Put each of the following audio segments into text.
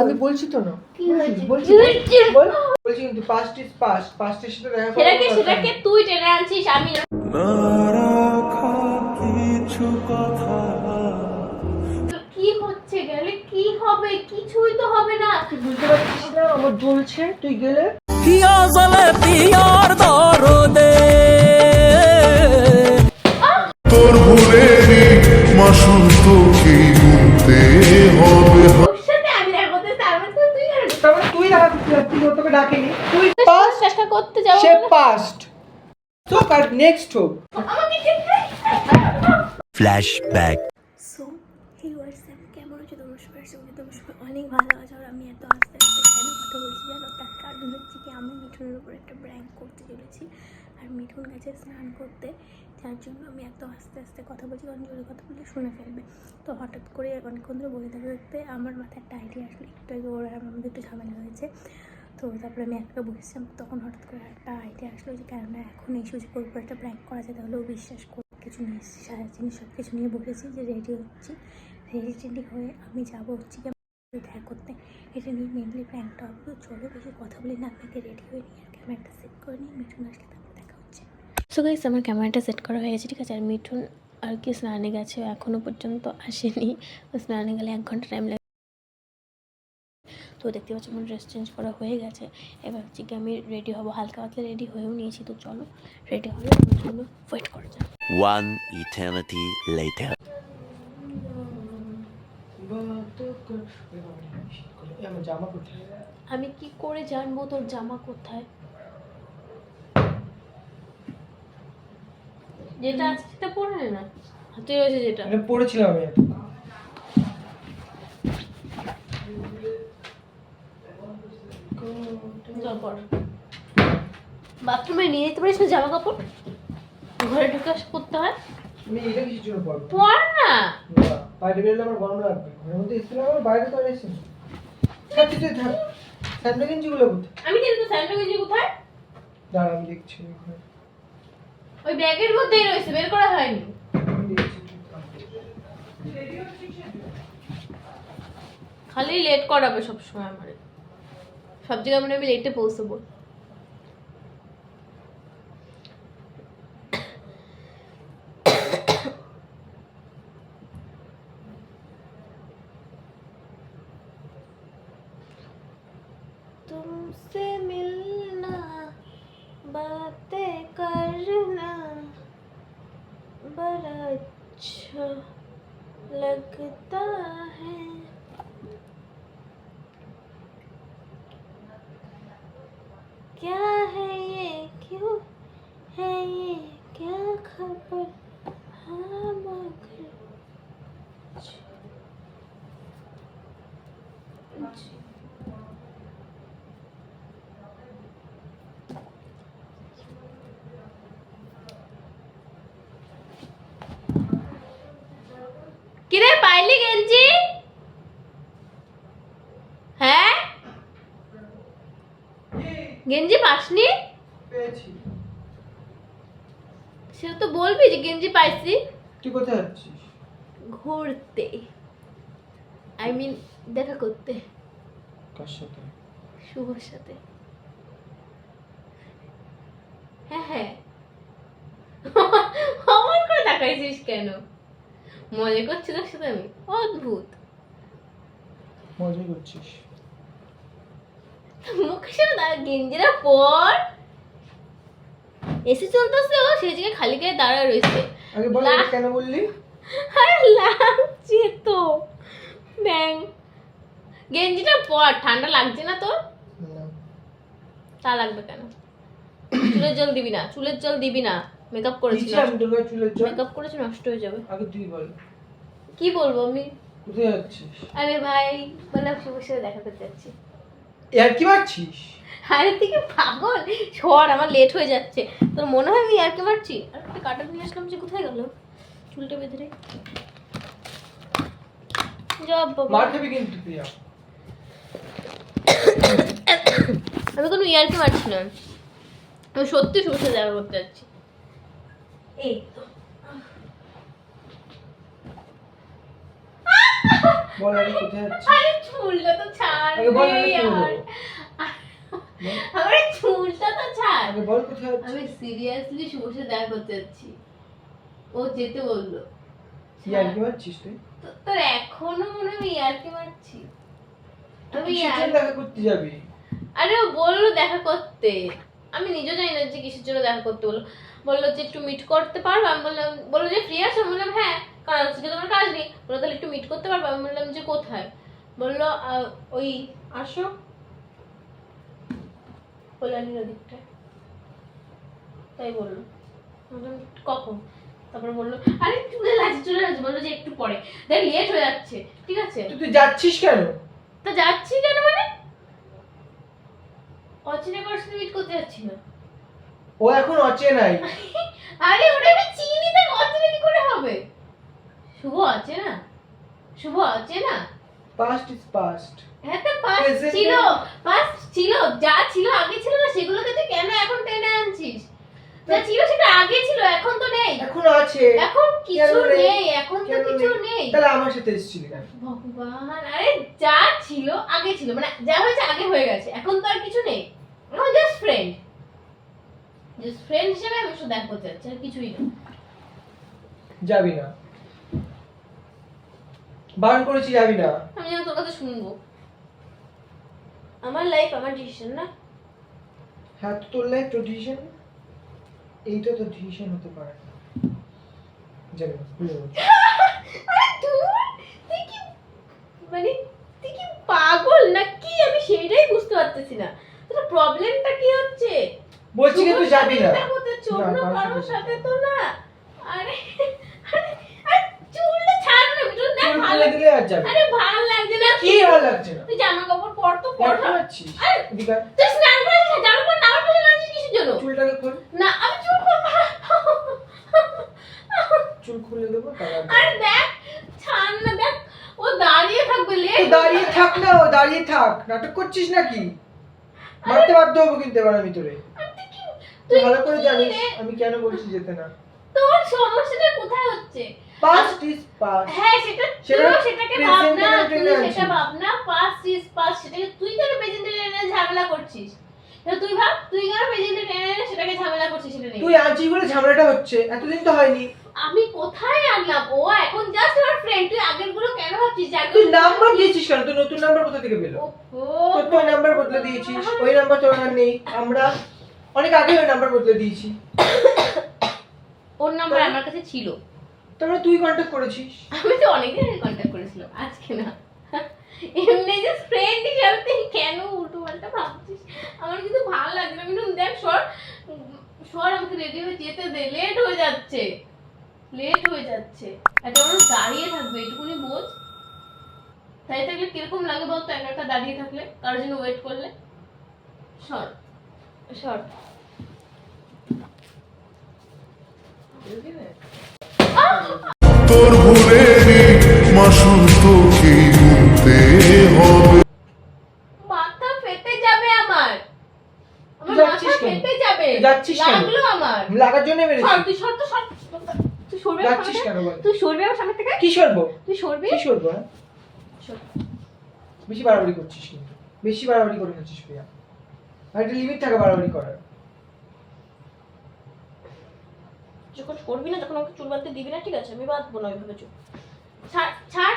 আমি বলছি তো না। কি হয়েছে? বলছি বলছি কিন্তু পাস্ট ইজ পাস্ট পাস্টের সাথে দেখা সেটাকে সেটাকে তুই টেনে আনছিস আমি না। তো কি হচ্ছে গেলে? কি হবে? কিছুই তো হবে না। তুই বুঝতে পারছিস না আমার জ্বলছে। তুই গেলে? পিয়া জলে পিয়ার দরদে। তোর ভুলেরই মাসুল তোকে গুনতে হবে ওর সাথে আমি দেখা করতে তার মধ্যে তুই কেন তারপরে তুই দেখা করতে যাচ্ছিস ও তোকে ডাকেনি তুই চেষ্টা করতে যাব সে পাস্ট তো আর নেক্সট হোক। ফ্ল্যাশব্যাক সো হে হোয়াটসঅ্যাপ কেমন আছো? তোমার সবার সঙ্গে তোমার সবাই অনেক ভালো আছো আর আমি এত আস্তে আস্তে কেন কথা বলছি জানো? তার কারণ হচ্ছে কি আমি মিঠুনের উপর একটা ব্র্যাঙ্ক করতে চলেছি। আর মিঠুন গেছে স্নান করতে। যার জন্য আমি এত আস্তে আস্তে কথা বলছি, কারণ জোরে কথা বললে শুনে ফেলবে। তো হঠাৎ করে অনেকক্ষণ ধরে বলে থাকতে থাকতে আমার মাথায় একটা আইডিয়া আসলো, একটু আগে ওর মধ্যে একটু ঝামেলা হয়েছে। তো তারপরে আমি একটা বসেছিলাম তখন হঠাৎ করে একটা আইডিয়া আসলো যে কেননা এখন এই সুযোগের উপর একটা প্র্যাঙ্ক করা যায়, তাহলে ও বিশ্বাস করে কিছু নিয়ে এসেছি, সারা জিনিস সব কিছু নিয়ে বসেছি যে রেডি হচ্ছি রেডি টেডি হয়ে আমি যাব হচ্ছে কি দেখা করতে। এটা নিয়ে মেনলি প্র্যাঙ্কটা হবে চলো বেশি কথা বলি না, আপনাকে রেডি হয়ে নিয়ে আর ক্যামেরাটা সেট করে নিয়ে মিঠুন আসলে সো গাইস আমার ক্যামেরাটা সেট করা হয়ে গেছে ঠিক আছে? আর মিঠুন আর কি স্নানে গেছে এখনও পর্যন্ত আসেনি। স্নানে গেলে এক ঘণ্টা টাইম লাগে। তো দেখতে পাচ্ছি আমার ড্রেস চেঞ্জ করা হয়ে গেছে। এবার হচ্ছে কি আমি রেডি হব হালকা পাতলা রেডি হয়েও নিয়েছি তো চলো রেডি হলে জন্য ওয়েট করা One eternity later. জামা কোথায় আমি কি করে জানব তোর জামা কোথায়? যেটা আছে সেটা পরে নে না। হাতে রয়েছে যেটা। এটা পড়েছিলাম আমি। বাথরুমে নিয়ে যেতে পারিস না জামা কাপড় ঘরে ঢুকে করতে হয়। আমি এটা কিছু পর না। বাইরে বেরোলে আমার গরম লাগবে ঘরের মধ্যে এসে বাইরে তো আর এসে না। থাক তুই তুই থাক। স্যান্ডো গেঞ্জিগুলো কোথায়? আমি জানি তো গেঞ্জি কোথায়? দাঁড়া আমি দেখছি। ঘরে। ওই ব্যাগের মধ্যেই রয়েছে, বের করা হয়নি। খালি লেট করাবে সবসময় আমার। সব জায়গায় মানে আমি লেটে পৌঁছবো। क्या है ये? क्यों है ये? क्या खबर? গেঞ্জি পাসনি? পেয়েছি। সেটা তো বলবি যে গেঞ্জি পাইছি। তুই কোথায় যাচ্ছিস? ঘুরতে। আই মিন দেখা করতে। কার সাথে? শুভর সাথে। হ্যাঁ হ্যাঁ। অমন করে তাকাইছিস কেন? মজা করছি তোর সাথে আমি। অদ্ভুত। মজা করছিস। মুখে গেঞ্জিরা পর এসি চলতেছে ও সেই জায়গায় খালি গায়ে দাঁড়ায় রয়েছে। বল কেন বললি? আরে লাগছে তো। ব্যাং। গেঞ্জিটা পর ঠান্ডা লাগছে না তোর? তা লাগবে কেন? চুলের জল দিবি না চুলের জল দিবি না। মেকআপ করেছি মেকআপ করেছি নষ্ট হয়ে যাবে। আগে তুই বল। কি বলব আমি? কোথায় যাচ্ছিস? আরে ভাই বললাম শুভর সাথে দেখা করতে যাচ্ছি। এর কি মারছিস? আরে তুই কি পাগল? সর আমার লেট হয়ে যাচ্ছে। তোর মনে হয় আমি আর কি মারছি? আর একটা কাটা নিয়ে আসলাম যে কোথায় গেল? চুলটা বেঁধে রে জব বাবা। মার খাবি কিন্তু প্রিয়া আমি কোনো ইয়ারকি মারছি না। আমি সত্যি শুভর সাথে দেখা করতে যাচ্ছি। এই তো। বল আগে কোথায় যাচ্ছিস? আরে চুলটা তো ছাড় আগে বল না রে কি হলো? यार আমার চুলটা তো ছাড়। আগে বল কোথায় হচ্ছে আমি সিরিয়াসলি শুভর সাথে দেখা করতে যাচ্ছি। ও যেতে বলল। কি আর কি মারছিস তুই? তোর এখনও মনে হয় আমি মারছি। আমি কিসের দেখা করতে যাবি? আরে ও বলল দেখা করতে। আমি নিজেও জানি না যে কিসের জন্য দেখা করতে বলল। বলল যে একটু মিট করতে পারব? আমি বললাম বলল যে ফ্রি আছো? বললাম হ্যাঁ। কারণ আজকে তোমার কাজ নেই। বলল তাহলে একটু মিট করতে পারব? আমি বললাম যে কোথায়? বলল ওই আসো। কল্যাণীর ওদিকটায় তাই বলল। কখন? তারপরে বলল আরে চলে লাগছে চলে লাগছে বলল যে একটু পরে। দেখ লেট হয়ে যাচ্ছে ঠিক আছে? তুই যাচ্ছিস কেন? তা যাচ্ছি কেন মানে? অচেনা কারোর মিট করতে যাচ্ছি না। ও এখন অচেনাই। আরে ওটা আমি চিনি তাই অচেনা কি করে হবে? শুভ আছে না? শুভ আছে না? পাস্ট ইজ পাস্ট হ্যাঁ তো পাস ছিল। পাস ছিল যা ছিল আগে ছিল না সেগুলোকে তুই কেন এখন টেনে আনছিস? যা ছিল সেটা আগে ছিল এখন তো নেই। এখন আছে। এখন কিছু নেই? এখন তো কিছু নেই? নেই। তাহলে আমার সাথে এসেছিলি কেন? ভগবান আরে যা ছিল আগে ছিল মানে যা হয়েছে আগে হয়ে গেছে এখন তো আর কিছু নেই। এখন জাস্ট ফ্রেন্ড জাস্ট ফ্রেন্ড হিসেবে আমি শুধু দেখা করতে যাচ্ছি আর কিছুই না। যাবি না। বারণ করেছি যাবি না। আমি যেন তোর কথা শুনব। আমার লাইফ আমার ডিসিশন না। হ্যাঁ তো তোর লাইফ তোর ডিসিশন এইটা তো ডিসিশন হতে পারে না। যাবি না তুই কি মানে তুই কি পাগল না কি আমি সেটাই বুঝতে পারতেছি না। তোর প্রবলেমটা কি হচ্ছে? বলছি কিন্তু যাবি না। না, সাথে সাথে তো না। আরে আরে আরে চুলটা ছাড় না বিটুল দেখ চুল ভালো খুলে দিলে আর যাবি আরে ভালো লাগছে না। কি ভালো লাগছে না? তুই জামা কাপড় পর তো পর পারছিস? আরে এদিকে তুই স্নান করিস না জামা কাপড় না আমার লাগছিস কিসের জন্য? চুলটাকে খোল। না আমি চুল খুলে দেবো আরে দেখ ছাড় না দেখ। ও দাঁড়িয়ে থাকবে তো দাঁড়িয়ে থাক না ও দাঁড়িয়ে থাক। নাটক করছিস নাকি? মারতে বাধ্য হব কিন্তু এবার আমি তোরে। তুই ভালো করে জানিস আমি কেন বলছি যেতে না। তোর সমস্যাটা কোথায় হচ্ছে? পাস্ট ইজ পাস্ট হ্যাঁ সেটা সেটা সেটাকে present ভাব না এ তুই টেনে আনছিস। সেটা ভাব না পাস্ট ইজ পাস্ট সেটাকে তুই কেন প্রেজেন্টে টেনে ঝামেলা করছিস? তুই ভাব তুই কেন প্রেজেন্টে টেনে সেটাকে ঝামেলা করছিস সেটা তুই আছিস বলে ঝামেলাটা হচ্ছে এতদিন তো হয়নি। আমি কোথায় আনলাম? ও এখন জাস্ট আমার ফ্রেন্ড তুই আগেরগুলো কেন ভাবছিস? আগের তুই নাম্বার দিয়েছিস কেন? তুই নতুন নাম্বার কোথা থেকে পেল? তোর তো নাম্বার বদলে দিয়েছিস ওই নাম্বার তোর আর নেই। আমরা অনেক আগে ওই নাম্বার বদলে দিয়েছি। ওর নাম্বার আমার কাছে ছিল। তারপরে তুই কন্ট্যাক্ট করেছিস? আমি তো অনেকদিন আগে কন্ট্যাক্ট করেছিলাম আজকে না। এমনি যে ফ্রেন্ড হিসাবে তুই কেন উল্টো পাল্টা ভাবছিস? আমার কিন্তু ভালো লাগছে না। কিন্তু দেখ সর। সর আমাকে রেডি হয়ে যেতে দে। লেট হয়ে যাচ্ছে। লেট হয়ে যাচ্ছে। একটা মানুষ দাঁড়িয়ে থাকবে এটুকুনি বোঝ। তাই থাকলে কীরকম লাগে বলতো একা একা দাঁড়িয়ে থাকলে? কারোর জন্য ওয়েট করলে? সর। সর। তোর মাসুল তোকে গুনতে হবে। মাথা ফেটে যাবে আমার। আমার মাথা ফেটে যাবে। যাচ্ছিস কেন? লাগল আমার। লাগার জন্য মেরেছি। তুই সর তো সর তুই সরবি যাচ্ছিস কেন তুই সরবি আমার সামনে থেকে? কি সরবো? তুই সরবি? কি সরবো হ্যাঁ? বেশি বাড়াবাড়ি করছিস কিন্তু। বেশি বাড়াবাড়ি করে ফেলছিস প্রিয়া। আর একটা লিমিট থাকে বাড়াবাড়ি করার। যখন করবি না যখন আমাকে চুল বাঁধতে দিবি না ঠিক আছে? আমি বাঁধবো না ওইভাবে চুল। ছাড় ছাড়।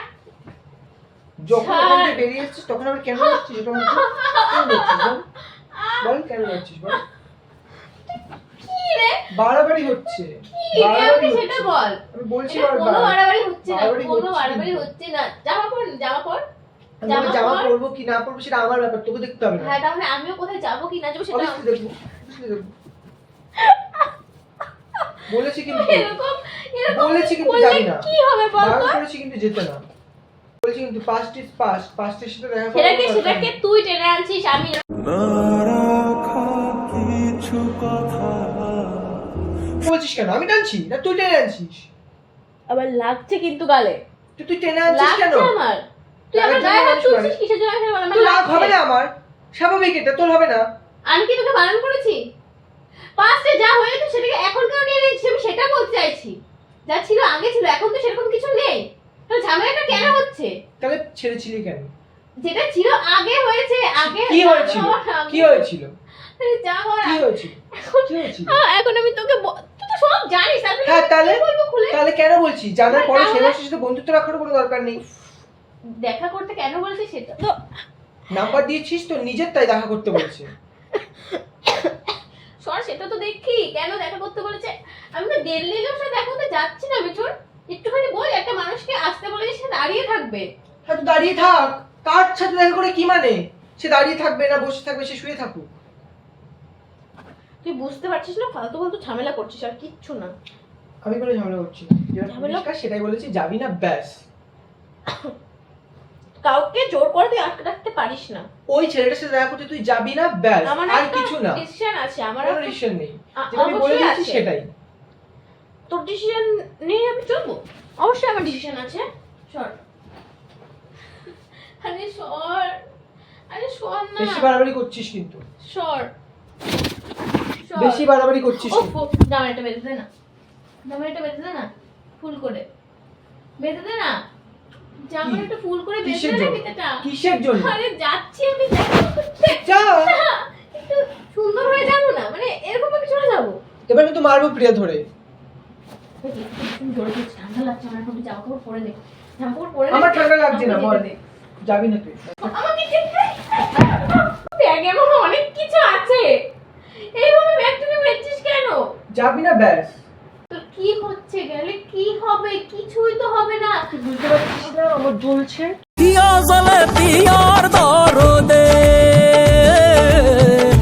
যখন ওখান থেকে বেরিয়ে এসছিস তখন আবার কেন যাচ্ছিস? এটা আমাকে বল? বল কেন যাচ্ছিস বল? বাড়াবাড়ি হচ্ছে। কি সেটা বল। আমি বলছি এটা কোনো বাড়াবাড়ি। হচ্ছে না কোনো বাড়াবাড়ি হচ্ছে না। জামা পর জামা পর। আমি জামা জামা পরবো কি না পরবো সেটা আমার ব্যাপার তোকে দেখতে হবে না। হ্যাঁ তাহলে আমিও কোথায় যাব কি না যাব সেটা দেখব দেখব। বলেছি কিন্তু এরকম এরকম বলেছি কিন্তু যাবি না। কি হবে বল বারণ তো? করেছি কিন্তু যেতে না। বলেছি কিন্তু পাস্ট ইজ পাস্ট পাস্টের সাথে দেখা সেটাকে সেটাকে। তুই টেনে আনছিস আমি না। বলছিস কেন? আমি টানছি না তুই টেনে আনছিস? আবার লাগছে কিন্তু গালে। তো তুই টেনে আনছিস কেন? লাগছে আমার। তুই আমার গায়ে হাত তুলছিস কিসের জন্য? রাগ হবে না আমার। স্বাভাবিক এটা তোর হবে না। আমি কি তোকে বারণ করেছি? পাস্টে যা হয়েছে সেটাকে এখন কেন নিয়ে নিচ্ছি আমি সেটা বলতে চাইছি। যা ছিল আগে ছিল এখন তো সেরকম কিছু নেই। তো ঝামেলাটা কেন হচ্ছে? তাহলে ছেড়ে ছেড়েছিলি কেন? যেটা ছিল আগে হয়ে কি হয়েছিল? কি হয়েছিল? যা হওয়ার কি হয়েছিল? এখন আমি তোকে সব জানিস তাহলে হ্যাঁ তাহলে তাহলে কেন বলছি জানার পরে সে সাথে বন্ধুত্ব রাখার কোনো দরকার নেই। দেখা করতে কেন বলছিস সেটা? তো নাম্বার দিয়েছিস তো নিজের তাই দেখা করতে বলছে। সর সেটা তো দেখি। কেন দেখা করতে বলেছে? আমি তো দিল্লি লোক সাথে দেখা করতে যাচ্ছি না মিঠুন। একটুখানি বল একটা মানুষকে আসতে বলে সে দাঁড়িয়ে থাকবে। হ্যাঁ তো দাঁড়িয়ে থাক। কার সাথে দেখা করে কি মানে? সে দাঁড়িয়ে থাকবে না বসে থাকবে সে শুয়ে থাকুক। তুই বুঝতে পারছিস না ফালতু ফালতু ঝামেলা করছিস আর কিচ্ছু না। আমি কোনো ঝামেলা করছি ঝামেলা- সেটাই বলেছি যাবি না ব্যাস। কাউকে জোর করে তুই আটকে রাখতে পারিস না। ওই ছেলেটার সাথে দেখা করতে তুই যাবি না? ব্যাস আর কিছু না। ডিসিশন আছে আমার কোনো ডিসিশন নেই। যেটা আমি বলে দিয়েছি সেটাই। তোর ডিসিশন নিয়ে আমি চলবো? অবশ্যই আমার ডিসিশন আছে। সর। আরে সর। আরে সর না। বেশি বাড়াবাড়ি করছিস কিন্তু। সর। বেশি বাড়াবাড়ি করছিস কিন্তু। জামাইটা বেঁধে দে না। জামাইটা বেঁধে দে না। ফুল করে। বেঁধে দে না। জামাইটা ফুল করে বেঁধে কিসের না জন্য? কিসের জন্য? আরে যাচ্ছি আমি দেখা করতে যা না, একটু সুন্দর হয়ে যাব না? মানে এরকম ভাবে চলে যাব। এবার মারবো প্রিয়া ধরে। ঠান্ডা লাগছে আমার এখন জামা কাপড় পরে নে। জামা কাপড় পরে আমার ঠান্ডা লাগছে না বল। যাবি না তুই। আমাকে ব্যাগে অনেক কিছু আছে। এইভাবে ব্যাগটা নিয়ে বেরছিস কেন? যাবি না ব্যাস। তোর কি হচ্ছে গেলে? কি হবে? কিছুই তো হবে বুঝতে পারছিস না আমার জ্বলছে। পিয়া জলে পিয়ার দরদে।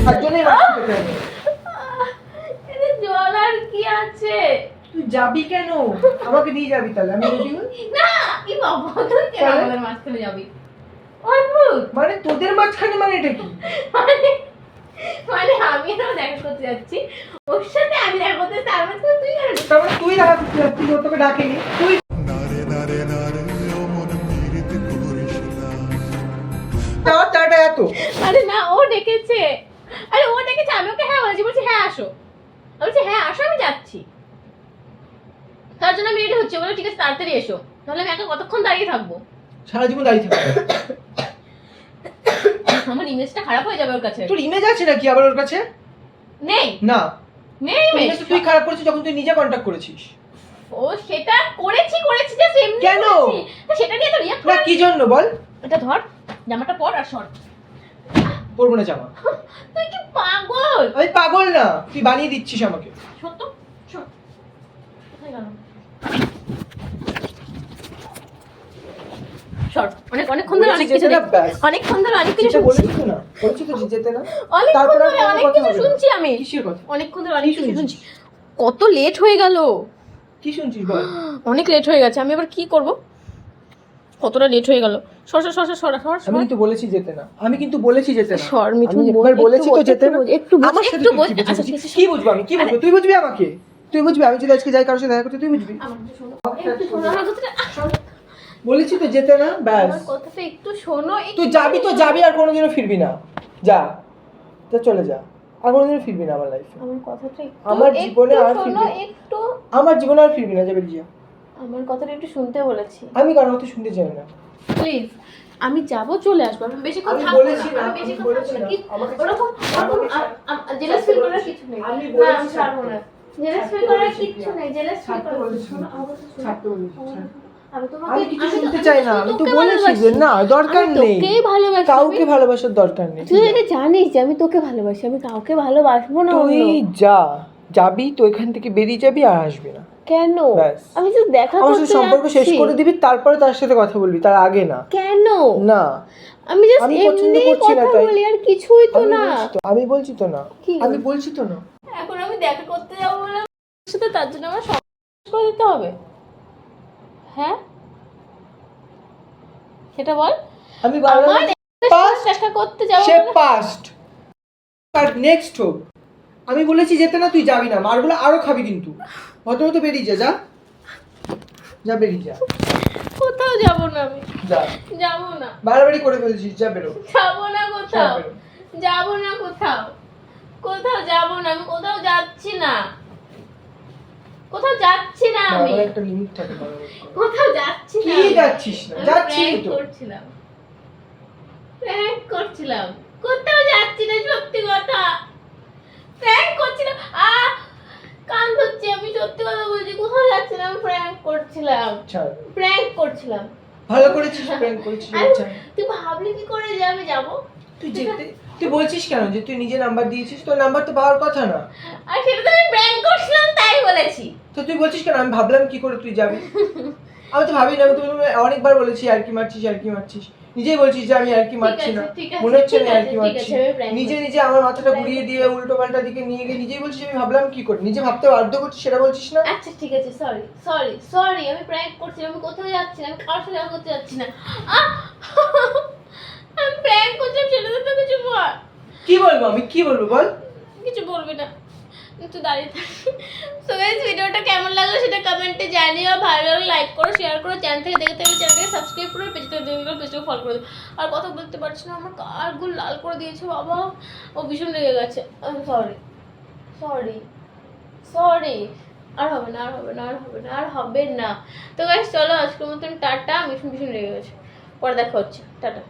তার জন্যই মারতে তোকে এতে জল আর কি আছে? তুই যাবি কেন? আমাকে নিয়ে যাবি তাহলে আমি রেডি হই? না কি বাবা তুই কেন তাহলে? আমাদের মাঝখানে যাবি। অদ্ভুত। মানে তোদের মাঝখানে মানে এটা কি? মানে মানে আমি আর দেখা করতে যাচ্ছি। ওর সাথে আমি দেখা করতে যাচ্ছি, তার মাঝখানে তুই কেন তার মানে তুই দেখা করতে যাচ্ছিস ও তোকে ডাকেনি। তুই এত আরে না ও ডেকেছে। আরে ও ডেকেছে আমি ওকে হ্যাঁ বলেছি বলছি হ্যাঁ আসো। আমি বলছি হ্যাঁ আসো আমি যাচ্ছি। তার জন্য আমি রেডি হচ্ছি বলে ঠিক আছে তাড়াতাড়ি এসো। তাহলে আমি একা কতক্ষণ দাঁড়িয়ে থাকব? সারা জীবন দাঁড়িয়ে থাকবে। আমার ইমেজটা খারাপ হয়ে যাবে ওর কাছে। তোর ইমেজ আছে নাকি আবার ওর কাছে? নেই। না। নেই ইমেজ তো তুই খারাপ করেছিস যখন তুই নিজে কন্ট্যাক্ট করেছিস। ও সেটা করেছি করেছি জাস্ট এমনি কেন? সেটা নিয়ে তো রিয়াক্ট না কি জন্য বল? এটা ধর জামাটা পর আর সর পরবো না জামা। তুই কি পাগল? আমি পাগল না তুই বানিয়ে দিচ্ছিস আমাকে। সত্য? অনেক অনেকক্ষণ ধরে অনেক কিছু। অনেকক্ষণ ধরে অনেক কিছু যেটা শুনছি। বলেছি তো না বলেছি তো যেতে না। অনেকক্ষণ ধরে অনেক কিছু শুনছি আমি। কিসের কথা? অনেকক্ষণ ধরে অনেক কি কিছু শুনছি। কত লেট হয়ে গেল। কি শুনছিস বল? অনেক লেট হয়ে গেছে আমি এবার কি করব? কতটা লেট হয়ে গেল। সর সর সর সর সর আমি কিন্তু বলেছি যেতে না। আমি কিন্তু বলেছি যেতে না। সর, মিঠুন, একবার বলেছি তো যেতে না। একটু আমার একটু তুই বোঝ। কি বুঝবি? আচ্ছা, কি বুঝব আমি? কি বুঝব? তুই বুঝবি আমাকে? তুই বুঝবি? আমি যদি আজকে যাই কারোর সাথে দেখা করতে তুই বুঝবি। বলেছি তো যেতে না ব্যাস। কথাটা একটু শোনো তুই যাবি তো যাবি আর কোনোদিনও ফিরবি না। যা। তো চলে যা। আর কোনোদিনও ফিরবি না আমার লাইফে আমার কথাটা আমার জীবনে আর ফিরবে- একটু আমার জীবনে আর ফিরবি না যাবে যা। আমার কথাটা একটু শুনতে বলেছি। আমি কারোর কথা শুনতে চাই না। প্লিজ আমি যাব চলে আসব। আমি বেশিক্ষণ আমি থাকব বলেছি না আমি বেশিক্ষণ বলেছি থাকব। কি- ওরকম ওরকম জেলাস ফিল করার কিছু নেই। আমি বলেছি ছাড়বো না। জেলাস ফিল করার কিছু নেই। জেলাস ফিল করার কথা শোনো ছাড়তে বলেছি। আমি কিছু শুনতে চাই না। আমি তো তোকে বলেছি যে ভালোবাসি। না দরকার নেই। তোকেই ভালোবাসি। কাউকে ভালোবাসার দরকার নেই। তুই এটা জানিস যে আমি তোকে ভালোবাসি। আমি কাউকে ভালোবাসবো না তুই যা যাবি তো এখান থেকে বেরিয়ে যাবি আর আসবি না। কেন? আমি তো দেখা আমার সাথে সম্পর্ক শেষ করে দিবি তারপরে তার সাথে কথা বলবি তার আগে না। কেন? না। আমি জাস্ট এমনি কথা। বলি আর কিছুই তো না। আমি বলছি তো না। আমি বলছি তো না। এখন আমি দেখা করতে যাব বলে শুধু তার জন্য আমার করে দিতে হবে। হ্যাঁ? সেটা বল। আমি আমার দেখা করতে যাব সে পাস্ট আর নেক্সট হোক। আমি বলেছি যেতে না তুই যাবি না। মারগুলো আরও খাবি কিন্তু। হত হতে বেরিয়ে যা যা। যা বেরিয়ে যা। কোথাও যাব না আমি। যা। যাব না। বাড়াবাড়ি করে ফেলছিস যা বেরো। যাব না কোথাও। যাব না কোথাও। কোথাও যাব না আমি কোথাও যাচ্ছি না। কোথাও যাচ্ছি না আমি। একটা লিমিট থাকে কোথাও যাচ্ছি না কি যাচ্ছিস না? যাচ্ছি তো। করছিলাম। প্র্যাঙ্ক করছিলাম। কোথাও যাচ্ছি না সত্যি কথা। প্র্যাঙ্ক করছিলাম। আ কান ধরছি আমি সত্যি কথা বলছি কোথাও যাচ্ছি না আমি প্র্যাঙ্ক করছিলাম প্র্যাঙ্ক করছিলাম। ভালো করেছিস প্র্যাঙ্ক করেছিস আচ্ছা। তুই ভাবলি কি করে যে আমি যাব? তুই যেতে তুই বলছিস কেন যে তুই নিজে নাম্বার দিয়েছিস? তোর নাম্বার তো পাওয়ার কথা না। আর সেটা তো আমি প্র্যাঙ্ক করছিলাম তাই বলেছি। তো তুই বলছিস কেন আমি ভাবলাম কি করে তুই যাবি? আমি তো ভাবি না আমি তো অনেকবার বলেছি আর কি মারছিস আর কি মারছিস। নিজেই বলছিস যে আমি আর কি মারছি না। মনে হচ্ছে আমি আর কি মারছি। নিজে নিজে আমার মাথাটা ঘুরিয়ে দিয়ে উল্টো পাল্টা দিকে নিয়ে গিয়ে নিজেই বলছিস আমি ভাবলাম কি করে নিজে ভাবতে বাধ্য করছিস সেটা বলছিস না? আচ্ছা ঠিক আছে সরি সরি সরি আমি প্র্যাঙ্ক করছি আমি কোথাও যাচ্ছি না আমি কারোর সাথে করতে যাচ্ছি না। আমি প্র্যাঙ্ক করছিলাম সেটা তো কিছু বল। কি বলব আমি? কি বলব বল? একটু দাঁড়িয়ে সো গাইস ভিডিওটা কেমন লাগল সেটা কমেন্টে জানিও। ভালো লাগলে লাইক করো শেয়ার করো চ্যানেল থেকে দেখে থাকলে চ্যানেলটাকে সাবস্ক্রাইব করো পেজ থেকে দেখে পেজটাকে ফলো করে আর কথা বলতে পারছি না, আমার কারগুলো লাল করে দিয়েছে বাবা। ও ভীষণ রেগে গেছে। সরি সরি সরি আর হবে না, আর হবে না, আর হবে না, আর হবে না। তো গাইস চলো আজকের মতন টাটা। ভীষণ ভীষণ রেগে গেছে। পরে দেখা হচ্ছে। টাটা।